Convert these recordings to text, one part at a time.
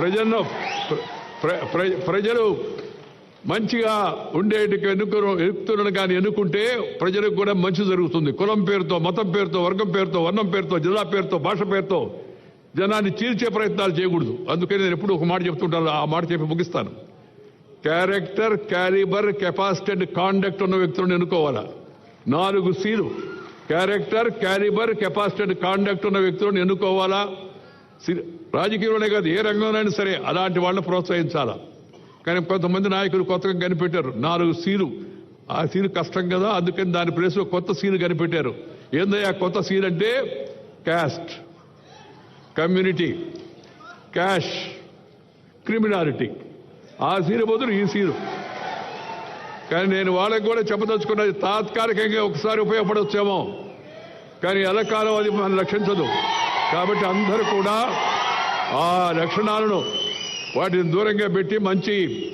ప్రజలను ప్ర- ప్ర- ప్రజలు మంచిగా ఉండేటికి ఎన్నుకుని ఎన్నుకున్నాను కానీ ఎన్నుకుంటే ప్రజలకు కూడా మంచి జరుగుతుంది. కులం పేరుతో మతం పేరుతో వర్గం పేరుతో వర్ణం పేరుతో జిల్లా పేరుతో భాష పేరుతో జనాన్ని చీల్చే ప్రయత్నాలు చేయకూడదు. అందుకని నేను ఎప్పుడు ఒక మాట చెప్తుంటాను. ఆ మాట చెప్పి ముగిస్తాను. Character calibre capacity and conduct ఉన్న వ్యక్తులను ఎన్నుకోవాలా? నాలుగు seal. Character calibre capacity and conduct ఉన్న వ్యక్తులను ఎన్నుకోవాలా? రాజకీయంలోనే కాదు ఏ రంగంలోనైనా సరే అలాంటి వాళ్ళని ప్రోత్సహించాలా? కానీ కొంతమంది నాయకులు కొత్తగా కనిపెట్టారు. నాలుగు సీలు. ఆ సీలు కష్టం కదా అందుకని దాని ప్లేస్లో కొత్త సీలు కనిపెట్టారు. ఏందయ్యా కొత్త సీల్ అంటే? Caste community cash criminality. ఆ సీలు బదులు ఈ సీలు. కానీ నేను వాళ్ళకి కూడా చెప్పదలుచుకున్నది తాత్కాలికంగా ఒకసారి ఉపయోగపడవచ్చేమో కానీ ఎలకాలం అది మనం రక్షించదు కాబట్టి అందరూ కూడా ఆ లక్షణాలను వాటిని దూరంగా పెట్టి మంచి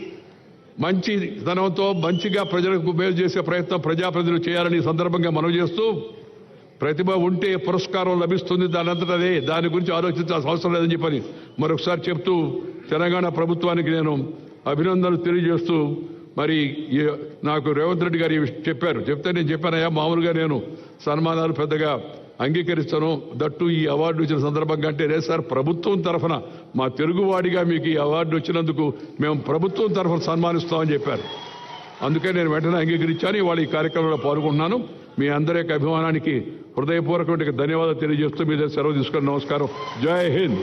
మంచి ధనంతో మంచిగా ప్రజలకు మేలు చేసే ప్రయత్నం ప్రజాప్రతినిధులు చేయాలని సందర్భంగా మనవి చేస్తూ ప్రతిభ ఉంటే పురస్కారం లభిస్తుంది. దాని దాని గురించి ఆలోచించాల్సిన అవసరం లేదని చెప్పని మరొకసారి చెప్తూ తెలంగాణ ప్రభుత్వానికి నేను అభినందనలు తెలియజేస్తూ మరి ఈ- నాకు రేవంత్ రెడ్డి గారు చెప్పారు. చెప్తే నేను చెప్పానయ్యా మామూలుగా నేను సన్మానాలు పెద్దగా అంగీకరిస్తాను. దట్టు ఈ అవార్డు ఇచ్చిన సందర్భంగా అంటే రే సార్ ప్రభుత్వం తరఫున మా తెలుగువాడిగా మీకు ఈ అవార్డు వచ్చినందుకు మేము ప్రభుత్వం తరఫున సన్మానిస్తామని చెప్పారు. అందుకే నేను వెంటనే అంగీకరించాను. ఇవాళ ఈ కార్యక్రమంలో పాల్గొంటున్నాను. మీ అందరి యొక్క అభిమానానికి హృదయపూర్వకమైన ధన్యవాదాలు తెలియజేస్తూ మీ దగ్గర సెలవు తీసుకుని నమస్కారం. జై హింద్.